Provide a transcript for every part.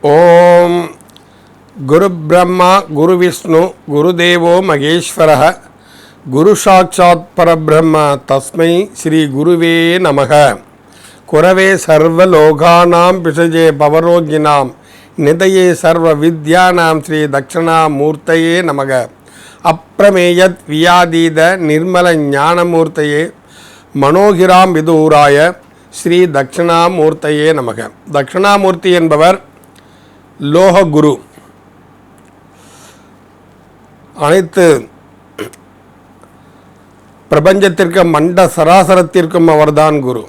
ஓம் குரு பிரம்மா குரு விஷ்ணு குருதேவோ மகேஸ்வர குரு சாட்சாத் பரபிரம்ம தஸ்மை ஸ்ரீ குருவே நமக. குரவே சர்வலோகானாம் பிசஜே பவரோகினாம். நிதையே சர்வ வித்யானாம் ஸ்ரீ தட்சிணாமூர்த்தையே நமக. அப்பிரமேயத் வியாதீத நிர்மல ஞானமூர்த்தையே மனோகிராம் விதூராய ஸ்ரீ தட்சிணாமூர்த்தையே நமக. தட்சிணாமூர்த்தி என்பவர் லோககுரு. அனைத்து பிரபஞ்சத்திற்கும் மண்ட சராசரத்திற்கும் அவர்தான் குரு.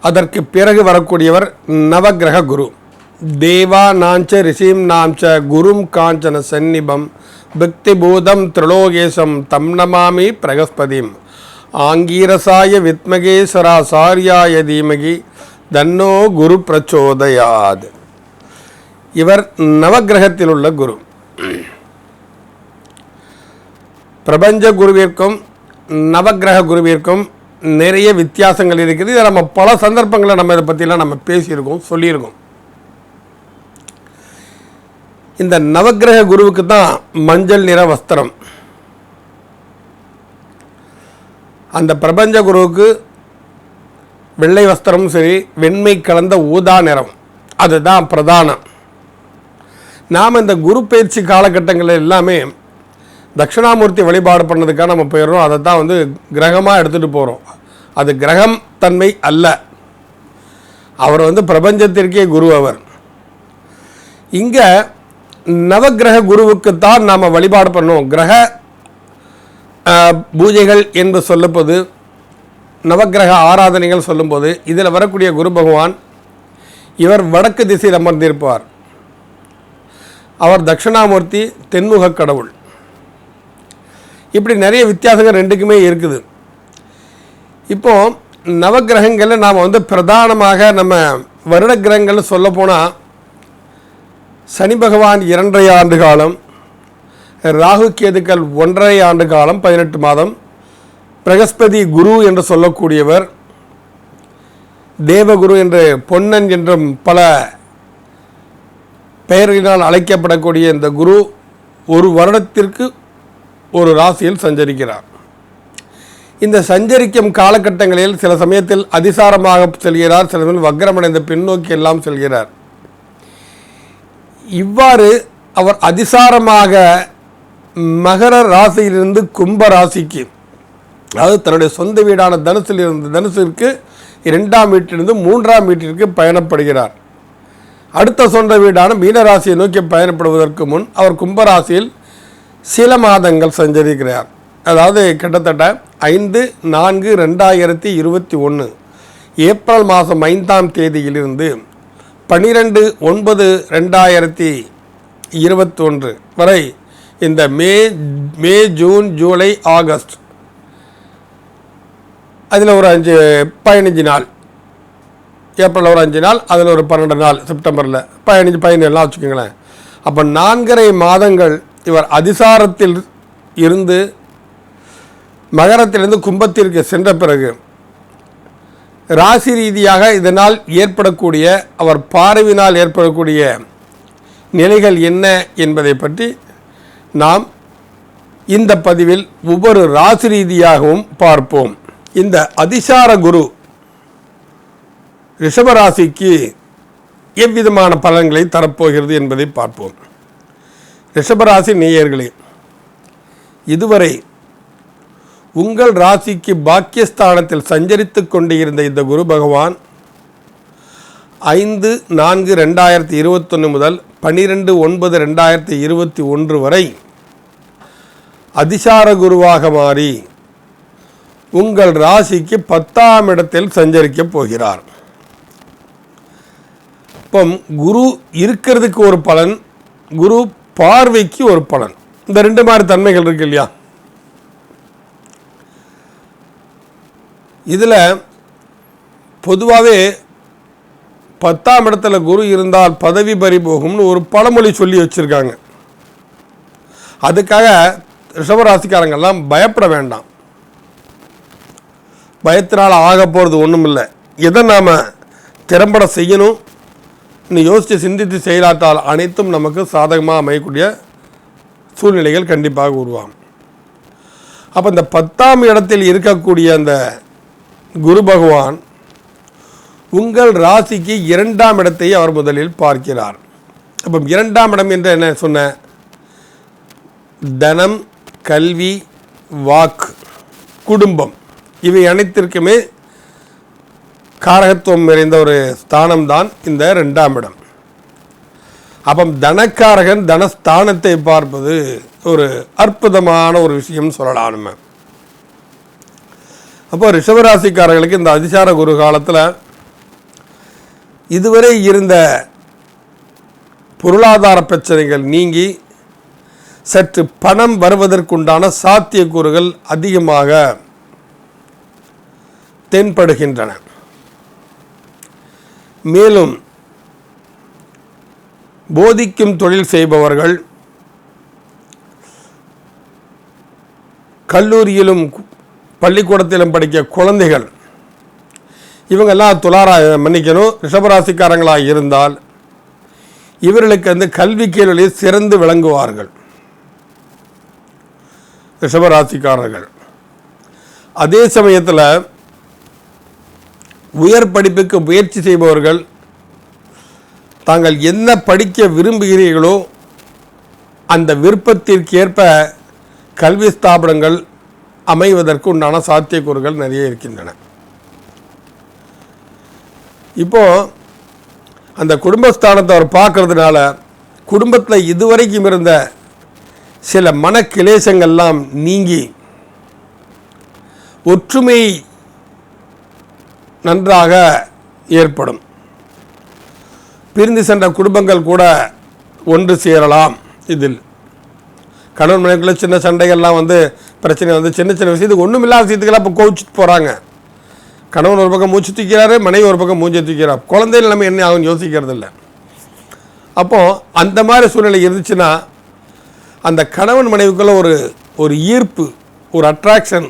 அதற்கு பிறகு வரக்கூடியவர் நவகிரக குரு. தேவா நாஞ்ச ரிஷிம் நாம்ச குரும் காஞ்சன சந்நிபம் பக்திபூதம் திரிலோகேசம் தம் நமாமி பிரகஸ்பதிம் ஆங்கீரசாய வித்மகேஸ்வரா சாரியாய தீமகி தன்னோ குரு பிரச்சோதயாது இவர் நவக்கிரகத்தில் உள்ள குரு பிரபஞ்ச குருவிற்கும் நவக்கிரக குருவிற்கும் நிறைய வித்தியாசங்கள் இருக்குது இதை நம்ம பல சந்தர்ப்பங்களில் நம்ம இதை பற்றிலாம் நம்ம பேசியிருக்கோம் சொல்லியிருக்கோம் இந்த நவக்கிரக குருவுக்கு தான் மஞ்சள் நிற வஸ்திரம். அந்த பிரபஞ்ச குருவுக்கு வெள்ளை வஸ்திரமும் சரி வெண்மை கலந்த ஊதா நிறம். அதுதான் பிரதானம். நாம் இந்த குரு பயிற்சி காலகட்டங்களில் எல்லாமே தட்சிணாமூர்த்தி வழிபாடு பண்ணதுக்காக நம்ம போயிடுறோம். அதை தான் வந்து கிரகமாக எடுத்துகிட்டு போகிறோம் அது கிரகம் தன்மை அல்ல. அவர் வந்து பிரபஞ்சத்திற்கே குரு அவர். இங்கே நவக்கிரக குருவுக்குத்தான் நாம் வழிபாடு பண்ணோம் கிரக அஹ், பூஜைகள் என்று சொல்லப்போது நவக்கிரக ஆராதனைகள் சொல்லும்போது இதில் வரக்கூடிய குரு பகவான் இவர் வடக்கு திசையில் அமர்ந்திருப்பார். அவர் தட்சிணாமூர்த்தி தென்முக கடவுள். இப்படி நிறைய வித்தியாசங்கள் ரெண்டுக்குமே இருக்குது. இப்போது நவக்கிரகங்களில் நாம் வந்து பிரதானமாக நம்ம வருட கிரகங்கள்னு சொல்ல போனால் சனி பகவான் இரண்டரை ஆண்டு காலம் ராகு கேதுக்கள் ஒன்றரை ஆண்டு காலம் பதினெட்டு மாதம். பிரகஸ்பதி குரு என்று சொல்லக்கூடியவர் தேவகுரு என்று பொன்னன் என்றும் பல பெயர்களினால் அழைக்கப்படக்கூடிய இந்த குரு ஒரு வருடத்திற்கு ஒரு ராசியில் சஞ்சரிக்கிறார். இந்த சஞ்சரிக்கும் காலகட்டங்களில் சில சமயத்தில் அதிசாரமாக செல்கிறார் சில சமயம் வக்ரமடைந்த பின்னோக்கி எல்லாம் செல்கிறார். இவ்வாறு அவர் அதிசாரமாக மகர ராசியிலிருந்து கும்ப ராசிக்கு அதாவது தன்னுடைய சொந்த வீடான தனுசில் இருந்து தனுசிற்கு இரண்டாம் வீட்டிலிருந்து மூன்றாம் வீட்டிற்கு பயணப்படுகிறார். அடுத்த சொந்த வீடான மீனராசியை நோக்கி பயணப்படுவதற்கு முன் அவர் கும்பராசியில் சில மாதங்கள் சஞ்சரிக்கிறார். அதாவது கிட்டத்தட்ட ஐந்து நான்கு ரெண்டாயிரத்தி இருபத்தி ஒன்று ஏப்ரல் மாதம் ஐந்தாம் தேதியிலிருந்து பன்னிரெண்டு ஒன்பது ரெண்டாயிரத்தி இருபத்தொன்று வரை இந்த May May June July August அதில் ஒரு அஞ்சு பதினஞ்சு நாள். ஏப்ரலில் ஒரு அஞ்சு நாள் அதில் ஒரு பன்னெண்டு நாள் செப்டம்பரில். பதினஞ்சு பதினேழுலாம் வச்சுக்கோங்களேன். அப்போ நான்கரை மாதங்கள் இவர் அதிசாரத்தில் இருந்து மகரத்திலிருந்து கும்பத்திற்கு சென்ற பிறகு ராசி ரீதியாக இதனால் ஏற்படக்கூடிய அவர் பார்வையினால் ஏற்படக்கூடிய நிலைகள் என்ன என்பதை பற்றி நாம் இந்த பதிவில் ஒவ்வொரு ராசி ரீதியாகவும் பார்ப்போம். இந்த அதிசார குரு ரிஷபராசிக்கு எவ்விதமான பலன்களை தரப்போகிறது என்பதை பார்ப்போம். ரிஷபராசி நேயர்களே இதுவரை உங்கள் ராசிக்கு பாக்கியஸ்தானத்தில் சஞ்சரித்து கொண்டிருந்த இந்த குரு பகவான் ஐந்து நான்கு ரெண்டாயிரத்தி இருபத்தொன்று முதல் பன்னிரெண்டு ஒன்பது ரெண்டாயிரத்தி இருபத்தி ஒன்று வரை அதிசார குருவாக மாறி உங்கள் ராசிக்கு பத்தாம் இடத்தில் சஞ்சரிக்கப் போகிறார். இப்போ குரு இருக்கிறதுக்கு ஒரு பலன் குரு பார்வைக்கு ஒரு பலன். இந்த ரெண்டு மாதிரி தன்மைகள் இருக்கு இல்லையா? இதில் பொதுவாகவே பத்தாம் இடத்துல குரு இருந்தால் பதவி பறி போகும்னு ஒரு பழமொழி சொல்லி வச்சுருக்காங்க. அதுக்காக ரிஷபராசிக்காரங்கள்லாம் பயப்பட வேண்டாம். பயத்தினால் ஆக போகிறது ஒன்றும் இல்லை. எதை நாம் திறம்பட செய்யணும்? இன்னும் யோசித்து சிந்தித்து செயலாற்றால் அனைத்தும் நமக்கு சாதகமாக அமையக்கூடிய சூழ்நிலைகள் கண்டிப்பாக உருவாகும். அப்போ இந்த பத்தாம் இடத்தில் இருக்கக்கூடிய அந்த குரு பகவான் உங்கள் ராசிக்கு இரண்டாம் இடத்தை அவர் முதலில் பார்க்கிறார். அப்போ இரண்டாம் இடம் என்று என்ன சொன்ன? தனம் கல்வி வாக்கு குடும்பம். இவை அனைத்திற்குமே காரகத்துவம் நிறைந்த ஒரு ஸ்தானம்தான் இந்த ரெண்டாம் இடம். அப்போ தனக்காரகன் தனஸ்தானத்தை பார்ப்பது ஒரு அற்புதமான ஒரு விஷயம் சொல்லலாம் நம்ம. அப்போ ரிஷபராசிக்காரர்களுக்கு இந்த அதிசார குரு காலத்தில் இதுவரை இருந்த பொருளாதார பிரச்சனைகள் நீங்கி சற்று பணம் வருவதற்குண்டான சாத்தியக்கூறுகள் அதிகமாக தென்படுகின்றன. மேலும் போதிக்கும் தொழில் செய்பவர்கள் கல்லூரியிலும் பள்ளிக்கூடத்திலும் படிக்க குழந்தைகள். இவங்கெல்லாம் துளாரா மன்னிக்கணும் ரிஷபராசிக்காரங்களாக இருந்தால் இவர்களுக்கு வந்து கல்வி கேள்வியில் சிறந்து விளங்குவார்கள். ரிஷபராசிக்காரர்கள். அதே சமயத்தில் உயர் படிப்புக்கு முயற்சி செய்பவர்கள் தாங்கள் என்ன படிக்க விரும்புகிறீர்களோ அந்த விருப்பத்திற்கேற்ப கல்வி ஸ்தாபனங்கள் அமைவதற்கு உண்டான சாத்தியக்கூறுகள் நிறைய இருக்கின்றன. இப்போ அந்த குடும்பஸ்தானத்தை அவர் பார்க்கறதுனால குடும்பத்தில் இதுவரைக்கும் இருந்த சில மனக்கிளேசங்கள்லாம் நீங்கி ஒற்றுமை நன்றாக ஏற்படும். பிரிந்து சென்ற குடும்பங்கள் கூட ஒன்று சேரலாம் இதில். கணவன் மனைவிக்குள்ள சின்ன சண்டைகள்லாம் வந்து பிரச்சனை வந்து சின்ன சின்ன விஷயத்துக்கு ஒன்றும் இல்லாத விஷயத்துக்கெல்லாம் இப்போ கோவிச்சுட்டு போகிறாங்க கணவன் ஒரு பக்கம் மூச்சு தூக்கிறாரு மனைவி ஒரு பக்கம் மூஞ்சை தூக்கிறார் குழந்தைகள் நம்ம என்ன ஆகும் யோசிக்கிறது இல்லை. அப்போது அந்த மாதிரி சூழ்நிலை இருந்துச்சுன்னா அந்த கணவன் மனைவிக்குள்ளே ஒரு ஒரு ஈர்ப்பு ஒரு அட்ராக்ஷன்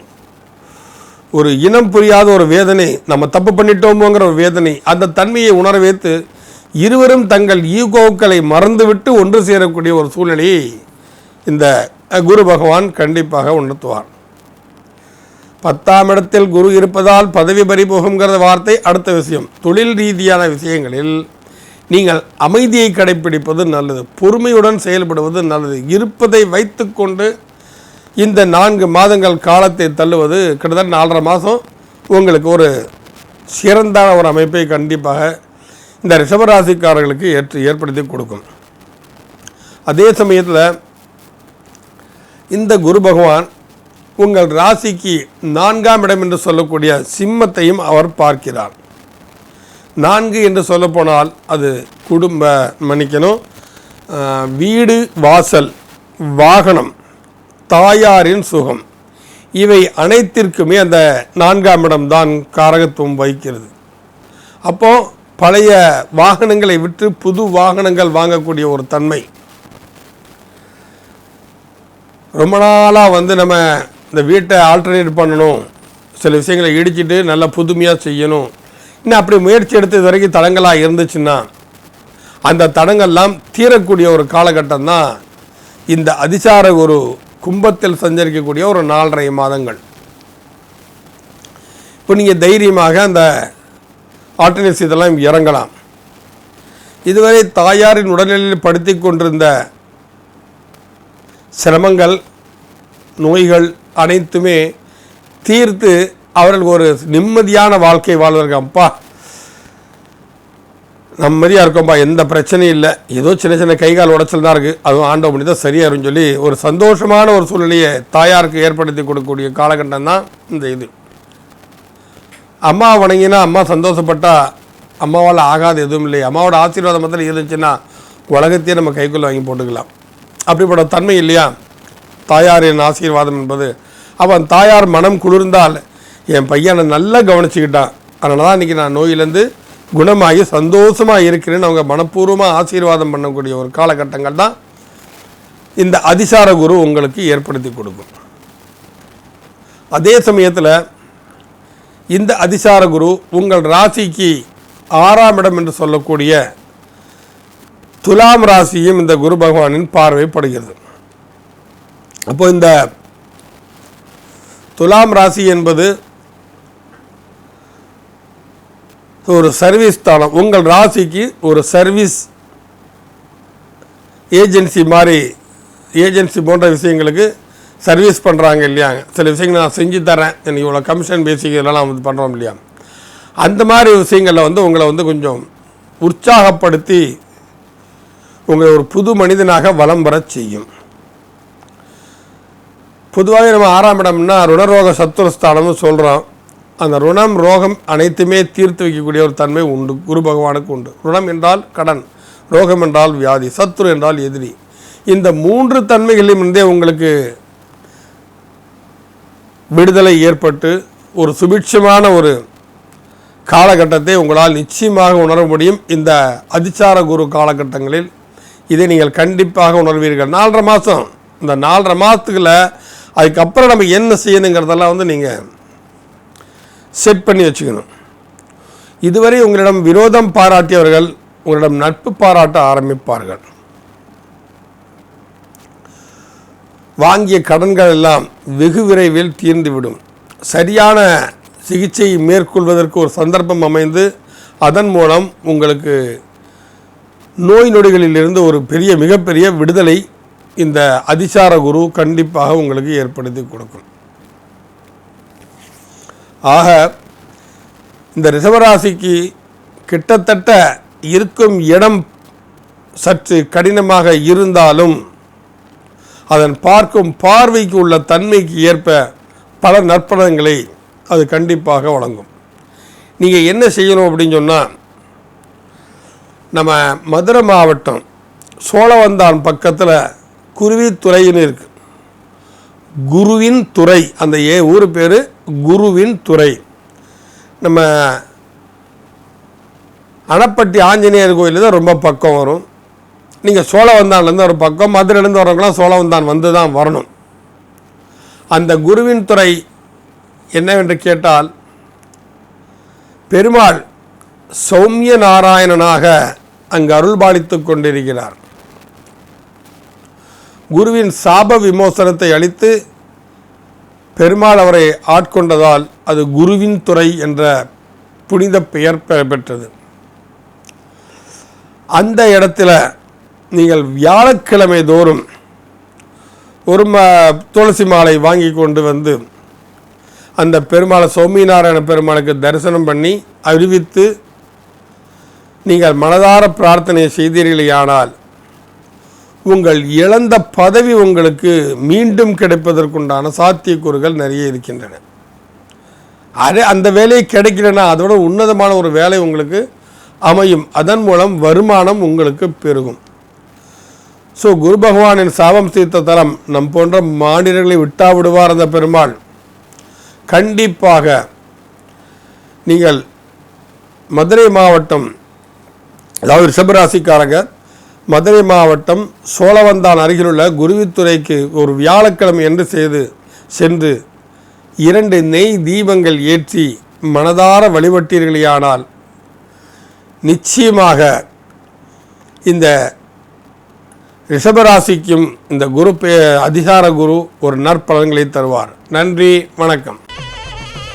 ஒரு இனம் புரியாத ஒரு வேதனை நம்ம தப்பு பண்ணிட்டோமோங்கிற ஒரு வேதனை அந்த தன்மையை உணர வைத்து இருவரும் தங்கள் ஈகோக்களை மறந்துவிட்டு ஒன்று சேரக்கூடிய ஒரு சூழ்நிலையை இந்த குரு பகவான் கண்டிப்பாக உணர்த்துவார். பத்தாம் இடத்தில் குரு இருப்பதால் பதவி பறிபோகுங்கிற வார்த்தை அடுத்த விஷயம். தொழில் ரீதியான விஷயங்களில் நீங்கள் அமைதியை கடைப்பிடிப்பது நல்லது. பொறுமையுடன் செயல்படுவது நல்லது. இருப்பதை வைத்துக்கொண்டு இந்த நான்கு மாதங்கள் காலத்தை தள்ளுவது கிட்டத்தட்ட நாலரை மாதம் உங்களுக்கு ஒரு சிறந்த ஒரு அமைப்பை கண்டிப்பாக இந்த ரிஷபராசிக்காரர்களுக்கு ஏற்று ஏற்படுத்தி கொடுக்கும். அதே சமயத்தில் இந்த குரு பகவான் உங்கள் ராசிக்கு நான்காம் இடம் என்று சொல்லக்கூடிய சிம்மத்தையும் அவர் பார்க்கிறார். நான்கு என்று சொல்லப்போனால் அது குடும்ப மன்னிக்கணும். வீடு வாசல் வாகனம் தாயாரின் சுகம். இவை அனைத்திற்குமே அந்த நான்காம் இடம் தான் காரகத்துவம் வகிக்கிறது. அப்போ பழைய வாகனங்களை விட்டு புது வாகனங்கள் வாங்கக்கூடிய ஒரு தன்மை ரொம்ப நாளாக வந்து நம்ம இந்த வீட்டை ஆல்டர்னேட் பண்ணணும். சில விஷயங்களை இடிச்சிட்டு நல்லா புதுமையாக செய்யணும். இன்னும் அப்படி முயற்சி எடுத்து இது வரைக்கும் தடங்களாக இருந்துச்சுன்னா அந்த தடங்கள்லாம் தீரக்கூடிய ஒரு காலகட்டம் தான் இந்த அதிசார ஒரு கும்பத்தில் சஞ்சரிக்கக்கூடிய ஒரு நாலரை மாதங்கள். இப்போ நீங்கள் தைரியமாக அந்த ஆல்டர்னேட்ஸ் இதெல்லாம் இறங்கலாம். இதுவரை தாயாரின் உடல்நிலையில் படுத்தி கொண்டிருந்த சிரமங்கள் நோய்கள் அனைத்துமே தீர்த்து அவர்கள் ஒரு நிம்மதியான வாழ்க்கை வாழ்வார்கள். அப்பா நிம்மதியாக இருக்கோம்ப்பா எந்த பிரச்சனையும் இல்லை. ஏதோ சின்ன சின்ன கை கால் உடச்சல் தான் இருக்குது அதுவும் ஆண்டவ பண்ணி தான் சரியாருன்னு சொல்லி ஒரு சந்தோஷமான ஒரு சூழ்நிலையை தாயாருக்கு ஏற்படுத்தி கொடுக்கக்கூடிய காலகட்டம் தான் இந்த இது. அம்மா வணங்கினா அம்மா சந்தோஷப்பட்டா அம்மாவால் ஆகாது எதுவும் இல்லை. அம்மாவோட ஆசீர்வாதம் மட்டும் இருந்துச்சுன்னா உலகத்தையே நம்ம கைக்குள்ளே வாங்கி போட்டுக்கலாம். அப்படிப்பட்ட தன்மை இல்லையா? தாயாரின் ஆசீர்வாதம் என்பது. அவன் தாயார் மனம் குளிர்ந்தால் என் பையனை நல்லா கவனிச்சுக்கிட்டான். அதனால தான் இன்றைக்கி நான் நோயிலேருந்து குணமாகி சந்தோஷமாக இருக்கிறேன்னு அவங்க மனப்பூர்வமாக ஆசீர்வாதம் பண்ணக்கூடிய ஒரு காலகட்டங்கள் தான் இந்த அதிசார குரு உங்களுக்கு ஏற்படுத்தி கொடுக்கும். அதே சமயத்தில் இந்த அதிசார குரு உங்கள் ராசிக்கு ஆறாம் இடம் என்று சொல்லக்கூடிய துலாம் ராசியும் இந்த குரு பகவானின் பார்வைப்படுகிறது. அப்போ இந்த துலாம் ராசி என்பது ஒரு சர்வீஸ் ஸ்தானம் உங்கள் ராசிக்கு ஒரு சர்வீஸ் ஏஜென்சி மாதிரி ஏஜென்சி போன்ற விஷயங்களுக்கு சர்வீஸ் பண்ணுறாங்க இல்லையா? சில விஷயங்கள் நான் செஞ்சு தரேன். எனக்கு இவ்வளோ கமிஷன் பேசிக் இதெல்லாம் வந்து பண்ணுறோம் இல்லையா? அந்த மாதிரி விஷயங்களில் வந்து உங்களை வந்து கொஞ்சம் உற்சாகப்படுத்தி உங்களை ஒரு புது மனிதனாக வலம் வரச் செய்யும். பொதுவாக நம்ம ஆறாம் இடம்னா ருணரோக சத்துரஸ்தானம்னு சொல்கிறோம் அந்த ருணம் ரோகம் அனைத்துமே தீர்த்து வைக்கக்கூடிய ஒரு தன்மை உண்டு. குரு பகவானுக்கு உண்டு. ருணம் என்றால் கடன் ரோகம் என்றால் வியாதி சத்துரு என்றால் எதிரி. இந்த மூன்று தன்மைகளிலும் இருந்தே உங்களுக்கு விடுதலை ஏற்பட்டு ஒரு சுபிட்சமான ஒரு காலகட்டத்தை உங்களால் நிச்சயமாக உணர முடியும். இந்த அதிச்சார குரு காலகட்டங்களில் இதை நீங்கள் கண்டிப்பாக உணர்வீர்கள். நாலரை மாதம் இந்த நாலரை மாதத்துக்குள்ள அதுக்கப்புறம் நம்ம என்ன செய்யணுங்கிறதெல்லாம் வந்து நீங்கள் செட் பண்ணி வச்சுக்கணும். இதுவரை உங்களிடம் விரோதம் பாராட்டியவர்கள் உங்களிடம் நட்பு பாராட்ட ஆரம்பிப்பார்கள். வாங்கிய கடன்கள் எல்லாம் வெகு விரைவில் தீர்ந்துவிடும் சரியான சிகிச்சையை மேற்கொள்வதற்கு ஒரு சந்தர்ப்பம் அமைந்து அதன் மூலம் உங்களுக்கு நோய் நொடிகளிலிருந்து ஒரு பெரிய மிகப்பெரிய விடுதலை இந்த அதிசார குரு கண்டிப்பாக உங்களுக்கு ஏற்படுத்தி கொடுக்கும். ஆக இந்த ரிஷபராசிக்கு கிட்டத்தட்ட இருக்கும் இடம் சற்று கடினமாக இருந்தாலும் அதன் பார்க்கும் பார்வைக்கு உள்ள தன்மைக்கு ஏற்ப பல நற்பலன்களை அது கண்டிப்பாக வழங்கும். நீங்கள் என்ன செய்யணும் அப்படின்னு சொன்னால் நம்ம மதுரை மாவட்டம் சோழவந்தான் பக்கத்தில் குருவித்துறைன்னு இருக்குது குருவின் துறை அந்த ஏ ஊர் பேர் குருவின் துறை. நம்ம அணப்பட்டி ஆஞ்சநேயர் கோயில் தான் ரொம்ப பக்கம் வரும். நீங்கள் சோழவந்தான்லேருந்து ஒரு பக்கம் மதுரையிலேருந்து வரவங்களாம் சோழவந்தான் வந்து தான் வரணும். அந்த குருவின் துறை என்னவென்று கேட்டால் பெருமாள் சௌமிய நாராயணனாக அங்கு அருள்பாலித்து கொண்டிருக்கிறார். குருவின் சாப விமோசனத்தை அளித்து பெருமாள் அவரை ஆட்கொண்டதால் அது குருவின் துறை என்ற புனித பெயர் பெ- பெற்றது. அந்த இடத்துல நீங்கள் வியாழக்கிழமை தோறும் ஒரு ம துளசி மாலை வாங்கி கொண்டு வந்து அந்த பெருமாளை சௌமிநாராயண பெருமாளுக்கு தரிசனம் பண்ணி அறிவித்து நீங்கள் மனதார பிரார்த்தனை செய்தீர்களேயானால் உங்கள் இழந்த பதவி உங்களுக்கு மீண்டும் கிடைப்பதற்குண்டான சாத்தியக்கூறுகள் நிறைய இருக்கின்றன. அரே அந்த வேலையை கிடைக்கலன்னா அதோட உன்னதமான ஒரு வேலை உங்களுக்கு அமையும். அதன் மூலம் வருமானம் உங்களுக்கு பெருகும். ஸோ குரு பகவானின் சாபம் தீர்த்த தலம் நம் போன்ற மாநிலங்களை விட்டா விடுவார் அந்த பெருமாள். கண்டிப்பாக நீங்கள் மதுரை மாவட்டம் அதாவது ரிஷபராசிக்காரங்க மதுரை மாவட்டம் சோழவந்தான் அருகிலுள்ள குருவித்துறைக்கு ஒரு வியாழக்கிழமை என்று செய்து சென்று இரண்டு நெய் தீபங்கள் ஏற்றி மனதார வழிபட்டீர்களேயானால் நிச்சயமாக இந்த ரிஷபராசிக்கும் இந்த குரு பே அதிகார குரு ஒரு நற்பலன்களை தருவார். நன்றி வணக்கம்.